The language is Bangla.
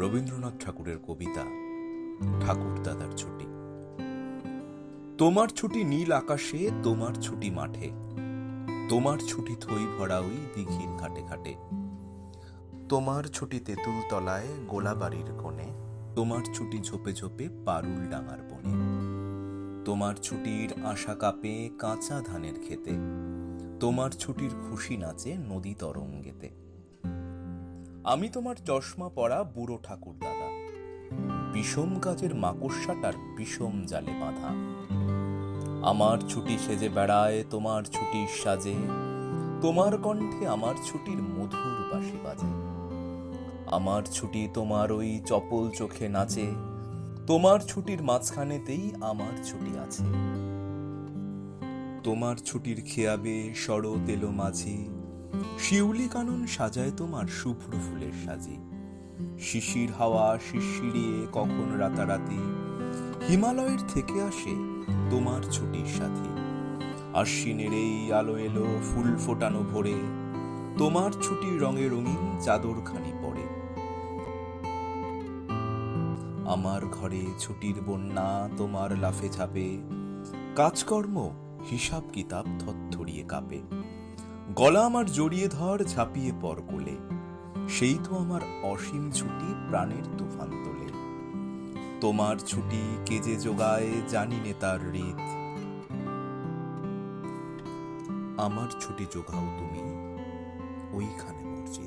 রবীন্দ্রনাথ ঠাকুরের কবিতা, ঠাকুর দাদার ছুটি। তোমার ছুটি নীল আকাশে, তোমার ছুটি মাঠে। তোমার ছুটি থই ভরা ওই দিঘির ঘাটে ঘাটে। তোমার ছুটি তেঁতুল তলায়, গোলাবাড়ির কোণে। তোমার ছুটি ঝোপে ঝোপে পারুল ডাঙার বনে। তোমার ছুটির আশা কাপে কাঁচা ধানের খেতে তোমার ছুটির খুশি নাচে নদী তরঙ্গেতে। আমি তোমার চশমা পরা বুড়ো ঠাকুর দাদা। বিষম কাজের মাকড়সাটার বিষম জালে বাঁধা। আমার ছুটি সেজে বেড়ায়, তোমার ছুটির সাজে। তোমার কণ্ঠে আমার ছুটির মধুর বাঁশি বাজে। আমার ছুটি তোমার ওই চপল চোখে নাচে। তোমার ছুটির মাঝখানেতেই আমার ছুটি আছে। তোমার ছুটির খেয়াবে শরৎ এলো মাঝি। শিউলি কানন সাজায় তোমার শুভ্র ফুলের সাজি। শিশির হাওয়া শিশিরিয়ে কখন রাতারাতি, হিমালয়ের থেকে আসে তোমার ছুটির সাথী। আশ্বিনের এই আলো এলো ফুল ফোটানো ভোরে, তোমার ছুটির রঙে রঙিন চাদর খানি পড়ে আমার ঘরে ছুটির বন্যা তোমার লাফে ঝাপে, কাজকর্ম হিসাব কিতাব থরথরিয়ে কাঁপে। গলা আমার জড়িয়ে ধর, ঝাঁপিয়ে পর কোলে। সেই তো আমার অসীম ছুটি প্রাণের তুফান তোলে। তোমার ছুটি কে যে জোগায় জানি নে তার রীত। আমার ছুটি জোগাও তুমি ওইখানে মসজিদ।